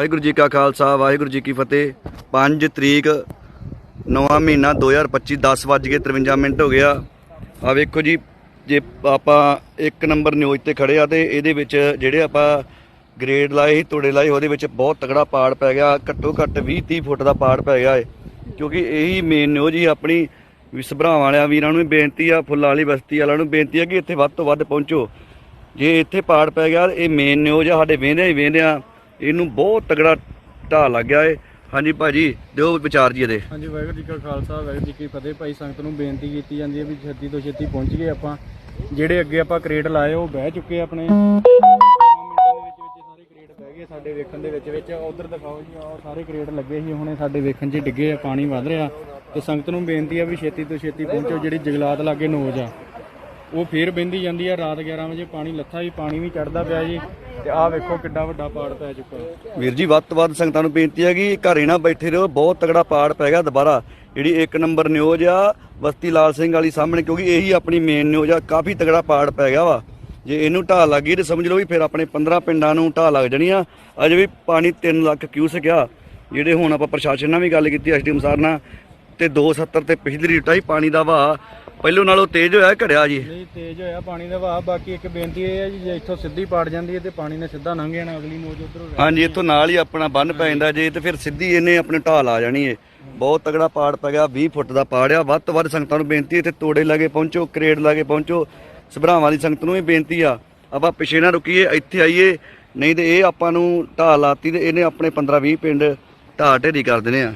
ਵਾਹਿਗੁਰੂ ਜੀ ਕਾ ਖਾਲਸਾ, ਵਾਹਿਗੁਰੂ ਜੀ ਕੀ ਫਤਿਹ। 5 ਤਰੀਕ, ਨਵਾਂ ਮਹੀਨਾ 2025 10 ਵੱਜ ਕੇ 53 ਮਿੰਟ ਹੋ ਗਿਆ। ਆ ਵੇਖੋ ਜੀ, ਜੇ ਆਪਾਂ ਇੱਕ ਨੰਬਰ ਨਿਊਜ਼ ਤੇ ਖੜੇ ਆ ਤੇ ਇਹਦੇ ਵਿੱਚ ਜਿਹੜੇ ਆਪਾਂ ਗ੍ਰੇਡ ਲਾਏ ਸੀ, ਤੋੜੇ ਲਾਏ, ਉਹਦੇ ਵਿੱਚ ਬਹੁਤ ਤਗੜਾ ਪਾੜ ਪੈ ਗਿਆ। ਘੱਟੋ ਘੱਟ 20 30 ਫੁੱਟ ਦਾ ਪਾੜ ਪੈ ਗਿਆ ਏ। ਕਿਉਂਕਿ ਇਹੀ ਮੇਨ ਨਿਊਜ਼ ਹੀ ਆਪਣੀ ਵੀ ਸਭਰਾਵਾਂ ਵਾਲਿਆਂ ਵੀਰਾਂ ਨੂੰ ਵੀ ਬੇਨਤੀ ਆ, ਫੁੱਲਾਂ ਵਾਲੀ ਬਸਤੀ ਵਾਲਿਆਂ ਨੂੰ ਬੇਨਤੀ ਆ ਕਿ ਇੱਥੇ ਵੱਧ ਤੋਂ ਵੱਧ ਪਹੁੰਚੋ। ਜੇ ਇੱਥੇ ਪਾੜ ਪੈ ਗਿਆ, ਇਹ ਮੇਨ ਨਿਊਜ਼ ਆ, ਸਾਡੇ ਵੇਂਦੇ ਹੀ ਵੇਂਦੇ ਆ ਇਹਨੂੰ ਬਹੁਤ ਤਗੜਾ ਢਾਹ ਲੱਗ ਗਿਆ ਏ। ਹਾਂਜੀ ਭਾਜੀ, ਦਿਓ ਵਿਚਾਰ ਜੀ ਇਹਦੇ। ਹਾਂਜੀ, ਵਾਹਿਗੁਰੂ ਜੀ ਕਾ ਖਾਲਸਾ, ਵਾਹਿਗੁਰੂ ਜੀ ਕੀ ਫਤਿਹ। ਭਾਈ ਸੰਗਤ ਨੂੰ ਬੇਨਤੀ ਕੀਤੀ ਜਾਂਦੀ ਹੈ ਵੀ ਛੇਤੀ ਤੋਂ ਛੇਤੀ ਪਹੁੰਚ ਗਏ ਆਪਾਂ। ਜਿਹੜੇ ਅੱਗੇ ਆਪਾਂ ਕ੍ਰੇਟ ਲਾਏ, ਉਹ ਬਹਿ ਚੁੱਕੇ ਆਪਣੇ। ਮਿੰਟਾਂ ਦੇ ਵਿੱਚ ਸਾਰੇ ਕ੍ਰੇਟ ਬਹਿ ਗਏ ਸਾਡੇ ਵੇਖਣ ਦੇ ਵਿੱਚ ਵਿੱਚ ਉਧਰ ਦਿਖਾਓ ਜੀ, ਆਹ ਸਾਰੇ ਕ੍ਰੇਟ ਲੱਗੇ ਸੀ, ਹੁਣੇ ਸਾਡੇ ਵੇਖਣ 'ਚ ਡਿੱਗੇ ਆ, ਪਾਣੀ ਵੱਧ ਰਿਹਾ। ਤੇ ਸੰਗਤ ਨੂੰ ਬੇਨਤੀ ਆ ਵੀ ਛੇਤੀ ਤੋਂ ਛੇਤੀ ਪਹੁੰਚੋ, ਜਿਹੜੀ ਜਗਲਾਤ ਲਾਗੇ ਨੋਜ ਆ। ਉਹ ਫੇਰ ਬਹਿੰਦੀ ਜਾਂਦੀ ਆ, ਰਾਤ 11 ਵਜੇ ਪਾਣੀ, ਲੱਥਾ ਜੀ ਪਾਣੀ ਵੀ ਚੜਦਾ ਪਿਆ ਜੀ। ਤੇ ਆਹ ਵੇਖੋ ਕਿੱਡਾ ਵੱਡਾ ਪਾੜ ਪੈ ਚੁੱਕਾ। ਵੀਰ ਜੀ, ਵੱਧ ਤੋਂ ਵੱਧ ਸੰਗਤਾਂ ਨੂੰ ਬੇਨਤੀ ਹੈ ਕਿ ਘਰੇ ਨਾ ਬੈਠੇ ਰਹੋ, ਬਹੁਤ ਤਗੜਾ ਪਾੜ ਪੈ ਗਿਆ ਦੁਬਾਰਾ। ਜਿਹੜੀ ਇੱਕ ਨੰਬਰ ਨਿਊਜ਼ ਆ, ਬਸਤੀ ਲਾਲ ਸਿੰਘ ਵਾਲੀ ਸਾਹਮਣੇ, ਕਿਉਂਕਿ ਇਹੀ ਆਪਣੀ ਮੇਨ ਨਿਊਜ਼ ਆ, ਕਾਫੀ ਤਗੜਾ ਪਾੜ ਪੈ ਗਿਆ ਵਾ। ਜੇ ਇਹਨੂੰ ਢਾਹ ਲੱਗ ਗਈ ਤੇ ਸਮਝ ਲਓ ਵੀ ਫਿਰ ਆਪਣੇ 15 ਪਿੰਡਾਂ ਨੂੰ ਢਾਹ ਲੱਗ ਜਾਣੀ ਆ। ਅਜੇ ਵੀ ਪਾਣੀ 3 ਲੱਖ ਕਿਊਸਕ ਆ। ਜਿਹੜੇ ਹੁਣ ਆਪਾਂ ਪ੍ਰਸ਼ਾਸਨ ਨਾਲ ਵੀ ਗੱਲ ਕੀਤੀ, ਐਸਡੀਐਮ ਸਾਹਿਬ ਨਾਲ, ਤੇ 270 ਤੇ ਪਿਛਲੀ ਰੀਟਾ ਹੀ ਪਾਣੀ ਦਾ ਵਹਾਅ ਪਹਿਲੋਂ ਨਾਲੋਂ ਤੇਜ਼ ਹੋਇਆ ਘੜਿਆ ਜੀ? ਨਹੀਂ ਤੇਜ਼ ਹੋਇਆ ਪਾਣੀ ਦਾ ਵਹਾਅ। ਬਾਕੀ ਇੱਕ ਬੇਨਤੀ ਇਹ ਹੈ ਜੀ ਜੇ ਇੱਥੋਂ ਸਿੱਧੀ ਪਾੜ ਜਾਂਦੀ ਹੈ ਤੇ ਪਾਣੀ ਨੇ ਸਿੱਧਾ ਲੰਘ ਜਾਣਾ ਅਗਲੀ ਨੋਜ ਉਧਰੋਂ ਹਾਂਜੀ ਇੱਥੋਂ ਨਾਲ ਹੀ ਆਪਣਾ ਬੰਨ ਪੈ ਜਾਂਦਾ ਜੇ ਤੇ ਫਿਰ ਸਿੱਧੀ ਇਹਨੇ ਆਪਣੇ ਢਾਲ ਆ ਜਾਣੀ ਏ। ਬਹੁਤ ਤਗੜਾ ਪਾੜ ਪੈ ਗਿਆ 20 ਫੁੱਟ ਦਾ ਪਾੜ ਆ। ਵੱਧ ਤੋਂ ਵੱਧ ਸੰਗਤਾਂ ਨੂੰ ਬੇਨਤੀ ਹੈ ਇੱਥੇ ਤੋੜੇ ਲਾਗੇ ਪਹੁੰਚੋ ਕਰੇਡ ਲਾਗੇ ਪਹੁੰਚੋ। ਸਭਰਾਵਾਂ ਦੀ ਸੰਗਤ ਨੂੰ ਵੀ ਬੇਨਤੀ ਆ। ਆਪਾਂ ਪਿਛੇ ਨਾ ਰੁਕੀਏ ਇੱਥੇ ਆਈਏ। ਨਹੀਂ ਤੇ ਇਹ ਆਪਾਂ ਨੂੰ ਢਾਲ ਲਾਤੀ ਤੇ ਇਹਨੇ ਆਪਣੇ 15 20 ਪਿੰਡ ਢਾਹ ਢੇਰੀ ਕਰ ਦੇਣੇ ਆ।